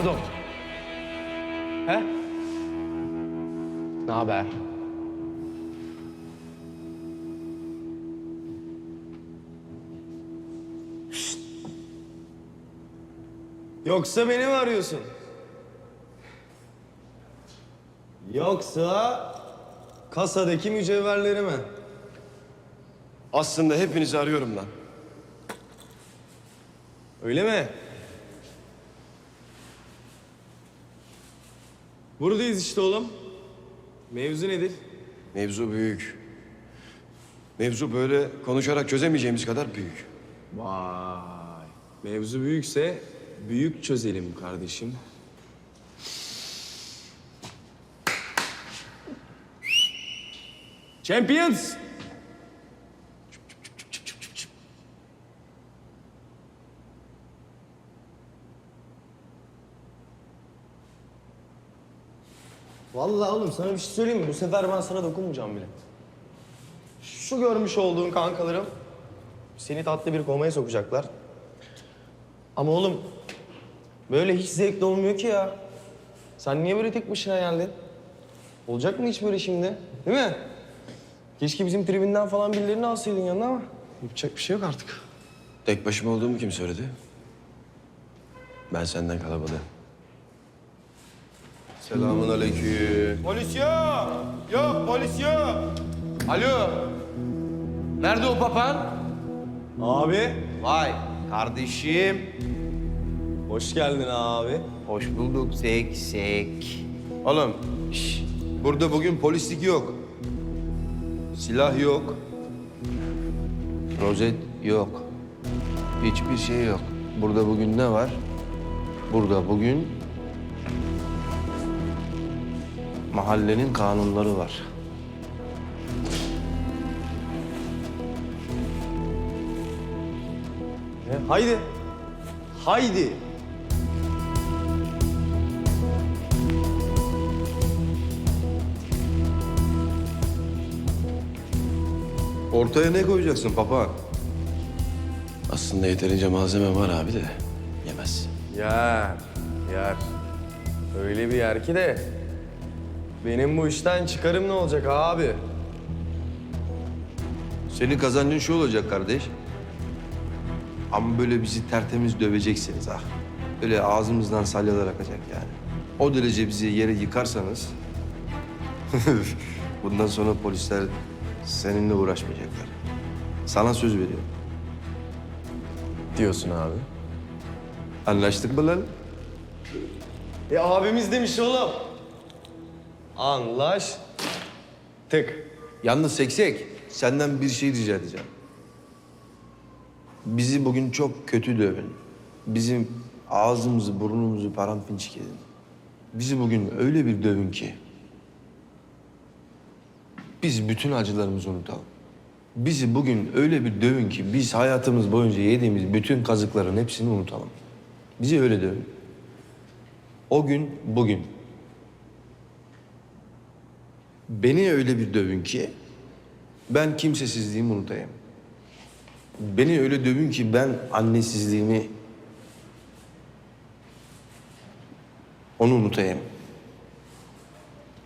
pardon. He? Ne haber? Yoksa beni mi arıyorsun? Yoksa kasadaki mücevherleri mi? Aslında hepinizi arıyorum lan. Öyle mi? Buradayız işte oğlum. Mevzu nedir? Mevzu büyük. Mevzu böyle konuşarak çözemeyeceğimiz kadar büyük. Vay. Mevzu büyükse büyük çözelim kardeşim. Champions! Vallahi oğlum sana bir şey söyleyeyim mi? Bu sefer ben sana dokunmayacağım bile. Şu görmüş olduğun kankalarım seni tatlı bir komaya sokacaklar. Ama oğlum böyle hiç zevkli olmuyor ki ya. Sen niye böyle tek başına geldin? Olacak mı hiç böyle şimdi? Değil mi? Keşke bizim tribinden falan birilerini alsaydın yanına ama yapacak bir şey yok artık. Tek başıma olduğumu kim söyledi? Ben senden kalabalığım. Selamun aleyküm. Polis yok. Yok polis yok. Alo. Nerede o papan? Abi Vay kardeşim. hoş geldin abi. Hoş bulduk sek sek. Oğlum şş, burada bugün polislik yok. Silah yok. Rozet yok. Hiçbir şey yok. Burada bugün ne var? Burada bugün mahallenin kanunları var. E, haydi. Haydi. Ortaya ne koyacaksın papa? Aslında yeterince malzeme var abi de yemez. Yer, yer. Öyle bir yer ki de benim bu işten çıkarım ne olacak abi? Senin kazancın şu olacak kardeş. Ama böyle bizi tertemiz döveceksiniz ah. Öyle ağzımızdan salyalar akacak yani. O derece bizi yere yıkarsanız... bundan sonra polisler seninle uğraşmayacaklar. Sana söz veriyorum. Diyorsun abi. Anlaştık mı lan? E abimiz demiş oğlum. Anlaş. Tık. Yalnız seksek, senden bir şey rica edeceğim. Bizi bugün çok kötü dövün. Bizim ağzımızı, burnumuzu paramparçık edin. Bizi bugün öyle bir dövün ki... ...biz bütün acılarımızı unutalım. Bizi bugün öyle bir dövün ki biz hayatımız boyunca yediğimiz bütün kazıkların hepsini unutalım. Bizi öyle dövün. O gün bugün. Beni öyle bir dövün ki ben kimsesizliğimi unutayım. Beni öyle dövün ki ben annesizliğimi onu unutayım.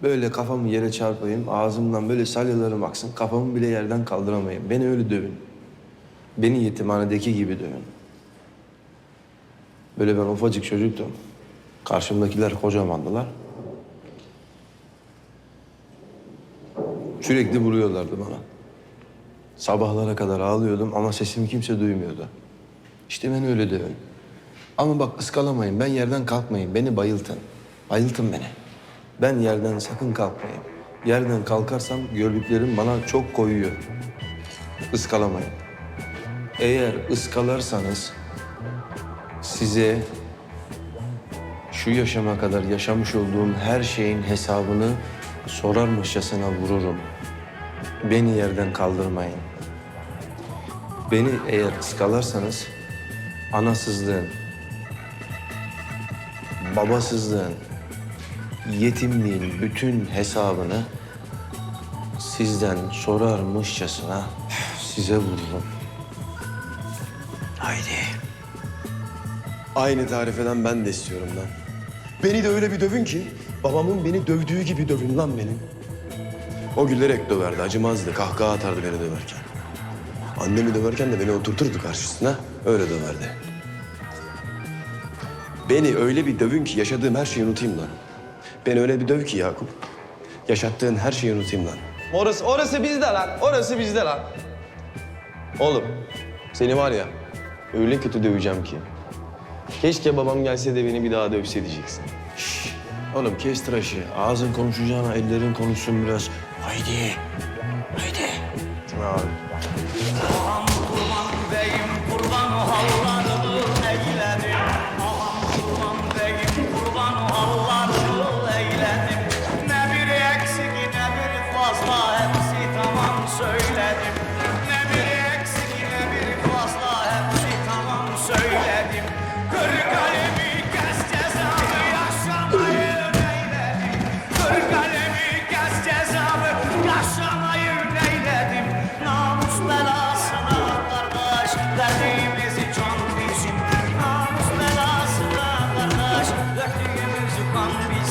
Böyle kafamı yere çarpayım, ağzımdan böyle salyalarım aksın, kafamı bile yerden kaldıramayayım. Beni öyle dövün. Beni yetimhanedeki gibi dövün. Böyle ben ufacık çocuktum. Karşımdakiler kocamandılar. Sürekli vuruyorlardı bana. Sabahlara kadar ağlıyordum ama sesimi kimse duymuyordu. İşte ben öyle dövün. Ama bak ıskalamayın, ben yerden kalkmayın, beni bayıltın. Bayıltın beni. Ben yerden sakın kalkmayayım. Yerden kalkarsam gördüklerim bana çok koyuyor. Iskalamayın. Eğer ıskalarsanız size şu yaşama kadar yaşamış olduğum her şeyin hesabını sorarmışçasına vururum. Beni yerden kaldırmayın. Beni eğer ıskalarsanız anasızlığın, babasızlığın, yetimliğin bütün hesabını sizden sorarmışçasına size vururum. Haydi. Aynı tarifeden ben de istiyorum lan. Beni de öyle bir dövün ki babamın beni dövdüğü gibi dövün lan benim. O gülerek döverdi, acımazdı, kahkaha atardı beni döverken. Annemi döverken de beni oturturdu karşısına, öyle döverdi. Beni öyle bir dövün ki yaşadığım her şeyi unutayım lan. Beni öyle bir döv ki Yakup, yaşattığın her şeyi unutayım lan. Orası, orası bizde lan. Orası bizde lan. Oğlum, seni var ya öyle kötü döveceğim ki. Keşke babam gelse de beni bir daha dövse diyeceksin. Oğlum kes tıraşı. Ağzın konuşacağına ellerin konuşsun biraz. Haydi. Haydi. Abi.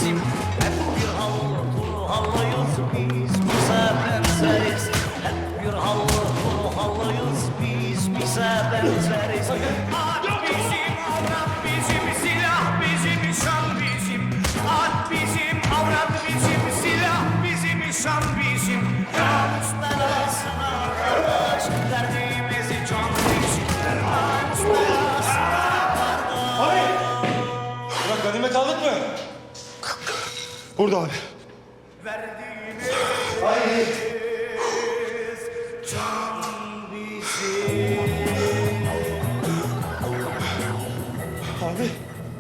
します。Burada abi. bizim Abi,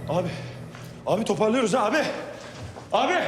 abi. Abi toparlıyoruz ha abi. Abi.